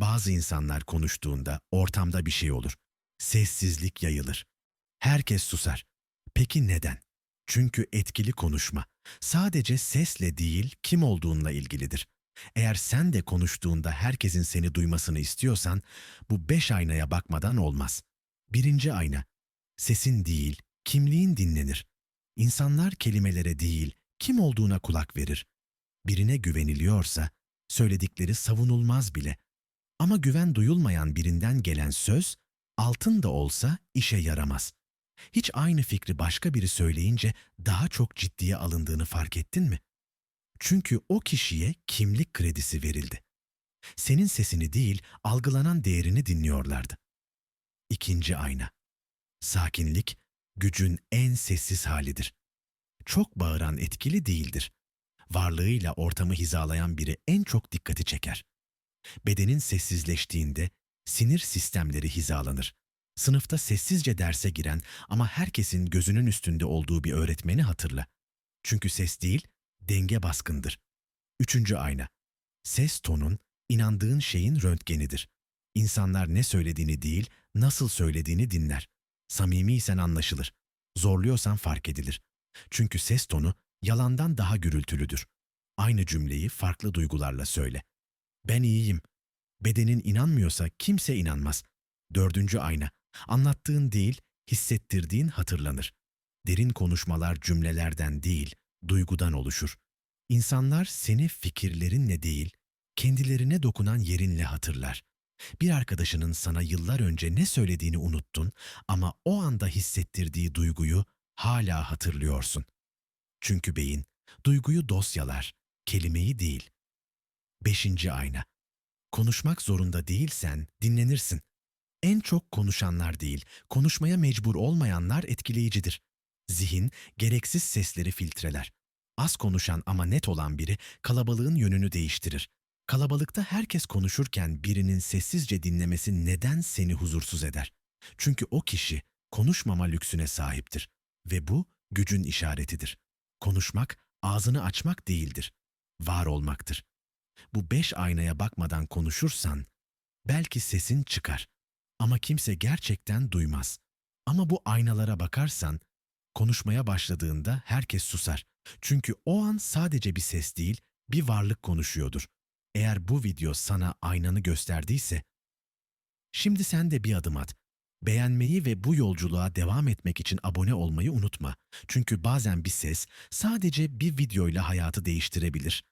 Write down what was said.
Bazı insanlar konuştuğunda ortamda bir şey olur. Sessizlik yayılır. Herkes susar. Peki neden? Çünkü etkili konuşma sadece sesle değil kim olduğunla ilgilidir. Eğer sen de konuştuğunda herkesin seni duymasını istiyorsan bu beş aynaya bakmadan olmaz. Birinci ayna. Sesin değil, kimliğin dinlenir. İnsanlar kelimelere değil, kim olduğuna kulak verir. Birine güveniliyorsa söyledikleri savunulmaz bile. Ama güven duyulmayan birinden gelen söz altın da olsa işe yaramaz. Hiç aynı fikri başka biri söyleyince daha çok ciddiye alındığını fark ettin mi? Çünkü o kişiye kimlik kredisi verildi. Senin sesini değil, algılanan değerini dinliyorlardı. İkinci ayna. Sakinlik, gücün en sessiz halidir. Çok bağıran etkili değildir. Varlığıyla ortamı hizalayan biri en çok dikkati çeker. Bedenin sessizleştiğinde sinir sistemleri hizalanır. Sınıfta sessizce derse giren ama herkesin gözünün üstünde olduğu bir öğretmeni hatırla. Çünkü ses değil, denge baskındır. Üçüncü ayna. Ses tonun, inandığın şeyin röntgenidir. İnsanlar ne söylediğini değil, nasıl söylediğini dinler. Samimiysen anlaşılır. Zorluyorsan fark edilir. Çünkü ses tonu yalandan daha gürültülüdür. Aynı cümleyi farklı duygularla söyle. Ben iyiyim. Bedenin inanmıyorsa kimse inanmaz. Dördüncü ayna. Anlattığın değil, hissettirdiğin hatırlanır. Derin konuşmalar cümlelerden değil, duygudan oluşur. İnsanlar seni fikirlerinle değil, kendilerine dokunan yerinle hatırlar. Bir arkadaşının sana yıllar önce ne söylediğini unuttun ama o anda hissettirdiği duyguyu hala hatırlıyorsun. Çünkü beyin duyguyu dosyalar, kelimeyi değil. Beşinci ayna. Konuşmak zorunda değilsen dinlenirsin. En çok konuşanlar değil, konuşmaya mecbur olmayanlar etkileyicidir. Zihin gereksiz sesleri filtreler. Az konuşan ama net olan biri kalabalığın yönünü değiştirir. Kalabalıkta herkes konuşurken birinin sessizce dinlemesi neden seni huzursuz eder? Çünkü o kişi konuşmama lüksüne sahiptir ve bu gücün işaretidir. Konuşmak ağzını açmak değildir, var olmaktır. Bu beş aynaya bakmadan konuşursan belki sesin çıkar ama kimse gerçekten duymaz. Ama bu aynalara bakarsan konuşmaya başladığında herkes susar. Çünkü o an sadece bir ses değil, bir varlık konuşuyordur. Eğer bu video sana aynanı gösterdiyse, şimdi sen de bir adım at. Beğenmeyi ve bu yolculuğa devam etmek için abone olmayı unutma. Çünkü bazen bir ses sadece bir videoyla hayatı değiştirebilir.